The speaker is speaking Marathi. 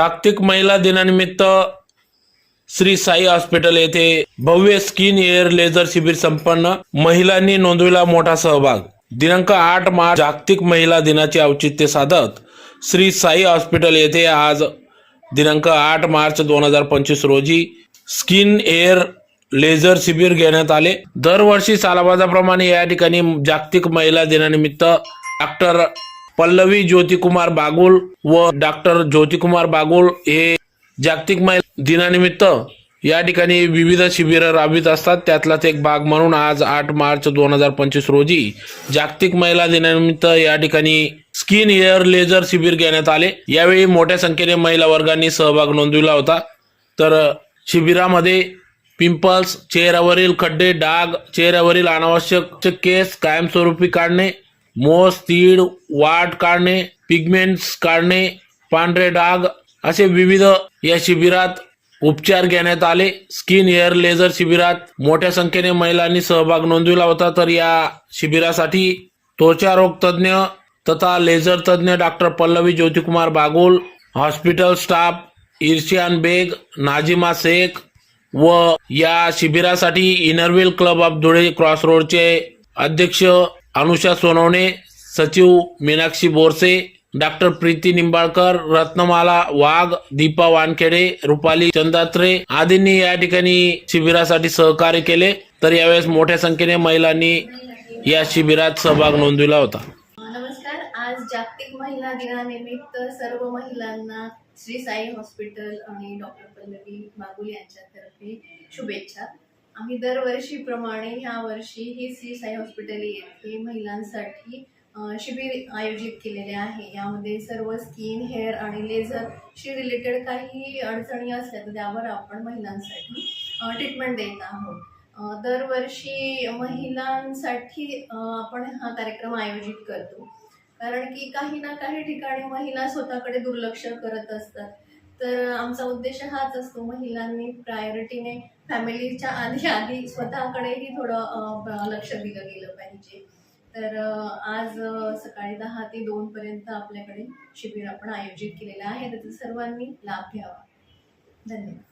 जागतिक महिला दिनानिमित्त श्री साई हॉस्पिटल येथे भव्य स्किन एअर लेझर शिबिर संपन्न महिलांनी नोंदविला मोठा सहभाग. दिनांक आठ मार्च जागतिक महिला दिनाचे औचित्य साधत श्री साई हॉस्पिटल येथे आज दिनांक आठ मार्च दोन हजार पंचवीस रोजी स्किन एअर लेझर शिबिर घेण्यात आले. दरवर्षी सालाबाजाप्रमाणे या ठिकाणी जागतिक महिला दिनानिमित्त डॉक्टर पल्लवी ज्योतिकुमार बागुल व डॉक्टर ज्योतिकुमार बागुल हे जागतिक महिला दिनानिमित्त या ठिकाणी विविध शिबिरं राबवित असतात. त्यातलाच एक भाग म्हणून आज आठ मार्च दोन हजार पंचवीस रोजी जागतिक महिला दिनानिमित्त या ठिकाणी स्किन हेअर लेझर शिबिर घेण्यात आले. यावेळी मोठ्या संख्येने महिला वर्गांनी सहभाग नोंदविला होता. तर शिबिरामध्ये पिंपल्स चेहऱ्यावरील खड्डे डाग चेहऱ्यावरील अनावश्यक केस कायमस्वरूपी काढणे मोस तीड वाट काढणे पिगमेंट्स काढणे पांढरे डाग असे विविध या शिबिरात उपचार घेण्यात आले. स्किन हेअर लेझर शिबिरात मोठ्या संख्येने महिलांनी सहभाग नोंदविला होता. तर या शिबिरासाठी त्वचारोग तज्ज्ञ तथा लेझर तज्ज्ञ doctor Pallavi Jyotikumar Bagul hospital staff Irshiyan Baig Najima Shaikh व या शिबिरासाठी Inner Wheel club of Dhule cross रोडचे अध्यक्ष अनुषा सोनवणे सचिव मीनाक्षी बोरसे डॉक्टर प्रीती निंबाळकर रत्नमाला वाघ दीपा वानखेडे रुपाली चंदात्रे आदींनी या ठिकाणी शिबिरासाठी सहकार्य केले. तर यावेळेस मोठ्या संख्येने महिलांनी या शिबिरात सहभाग नोंदविला होता. नमस्कार. आज जागतिक महिला दिनानिमित्त सर्व महिलांना श्री साई हॉस्पिटल आणि डॉक्टर पल्लवी मागुल यांच्यातर्फे शुभेच्छा. आम्ही दरवर्षीप्रमाणे ह्या वर्षी ही श्री साई हॉस्पिटल येथे महिलांसाठी शिबिर आयोजित केलेले आहे. यामध्ये सर्व स्किन हेअर आणि लेझरशी रिलेटेड काही अडचणी असल्या तर त्यावर आपण महिलांसाठी ट्रीटमेंट देत आहोत. दरवर्षी महिलांसाठी आपण हा कार्यक्रम आयोजित करतो. कारण की काही ना काही ठिकाणी महिला स्वतःकडे दुर्लक्ष करत असतात. तर आमचा उद्देश हाच असतो महिलांनी प्रायोरिटीने फॅमिलीच्या आधी आधी स्वतःकडेही थोडं लक्ष दिलं गेलं पाहिजे. तर आज सकाळी दहा ते दोन पर्यंत आपल्याकडे शिबिर आपण आयोजित केलेलं आहे. त्याचा सर्वांनी लाभ घ्यावा. धन्यवाद.